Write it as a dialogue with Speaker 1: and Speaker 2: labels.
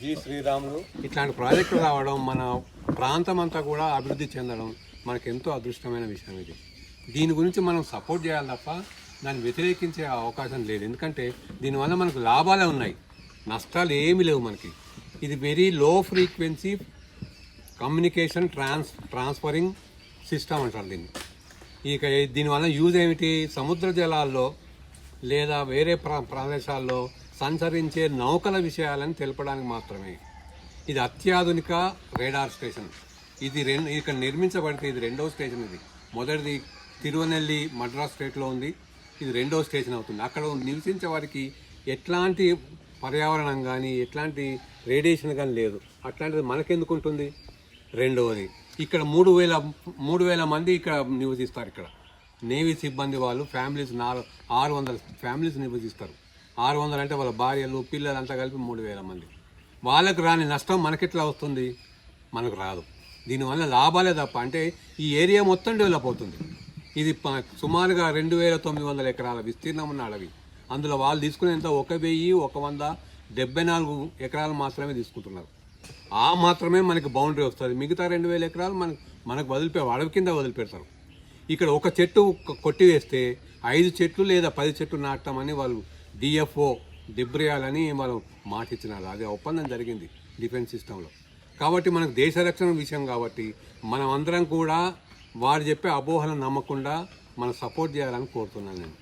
Speaker 1: G Sriramulu.
Speaker 2: ఇట్లాంటి ప్రాజెక్టులు రావడం మన ప్రాంతం అంతా కూడా అభివృద్ధి చెందడం మనకు ఎంతో అదృష్టమైన విషయం ఇది. దీని గురించి మనం సపోర్ట్ చేయాలి తప్ప దాన్ని వ్యతిరేకించే అవకాశం లేదు. ఎందుకంటే దీనివల్ల మనకు లాభాలే ఉన్నాయి. నష్టాలు ఏమీ లేవు మనకి. ఇది very low frequency communication trans transferring system అంటారు దీన్ని. ఇక దీనివల్ల యూజ్ ఏమిటి? సముద్ర జలాల్లో లేదా వేరే ప్రా ప్రదేశాల్లో సంచరించే నౌకల విషయాలను తెలపడానికి మాత్రమే. ఇది అత్యాధునిక రేడార్ స్టేషన్. ఇది రెండు ఇక్కడ నిర్మించబడితే ఇది రెండవ స్టేషన్ ఇది. మొదటిది తిరువనెల్లి మద్రాస్ స్టేట్లో ఉంది. ఇది రెండవ స్టేషన్ అవుతుంది. అక్కడ నివసించే వారికి ఎట్లాంటి పర్యావరణం కానీ ఎట్లాంటి రేడియేషన్ కానీ లేదు. అట్లాంటిది మనకెందుకు ఉంటుంది? రెండవది ఇక్కడ మూడు వేల మూడు వేల మంది ఇక్కడ నివసిస్తారు ఇక్కడ. నేవీ సిబ్బంది వాళ్ళు ఫ్యామిలీస్ నాలుగు ఆరు వందల ఫ్యామిలీస్ నివసిస్తారు. ఆరు వందలు అంటే వాళ్ళ భార్యలు పిల్లలు అంతా కలిపి మూడు వేల మంది. వాళ్ళకు రాని నష్టం మనకెట్లా వస్తుంది? మనకు రాదు. దీనివల్ల లాభాలే తప్ప అంటే ఈ ఏరియా మొత్తం డెవలప్ అవుతుంది. ఇది సుమారుగా రెండు వేల తొమ్మిది వందల ఎకరాల విస్తీర్ణం ఉన్న అడవి. అందులో వాళ్ళు తీసుకునేంత ఒక వెయ్యి ఒక వంద డెబ్బై నాలుగు ఎకరాలు మాత్రమే తీసుకుంటున్నారు. ఆ మాత్రమే మనకి బౌండరీ వస్తుంది. మిగతా రెండు వేల ఎకరాలు మనకు మనకు వదిలిపే అడవి కింద వదిలిపెడతారు. ఇక్కడ ఒక చెట్టు కొట్టి కొట్టివేస్తే ఐదు చెట్లు లేదా పది చెట్లు నాటమని వాళ్ళు డిఎఫ్ఓ డిబ్రియాలని మనం మాటిచ్చినారు అదే అది ఒప్పందం జరిగింది డిఫెన్స్ సిస్టంలో. కాబట్టి మనకు దేశ రక్షణ విషయం కాబట్టి మనం అందరం కూడా వారు చెప్పే అపోహలను నమ్మకుండా మనం సపోర్ట్ చేయాలని కోరుతున్నాను నేను.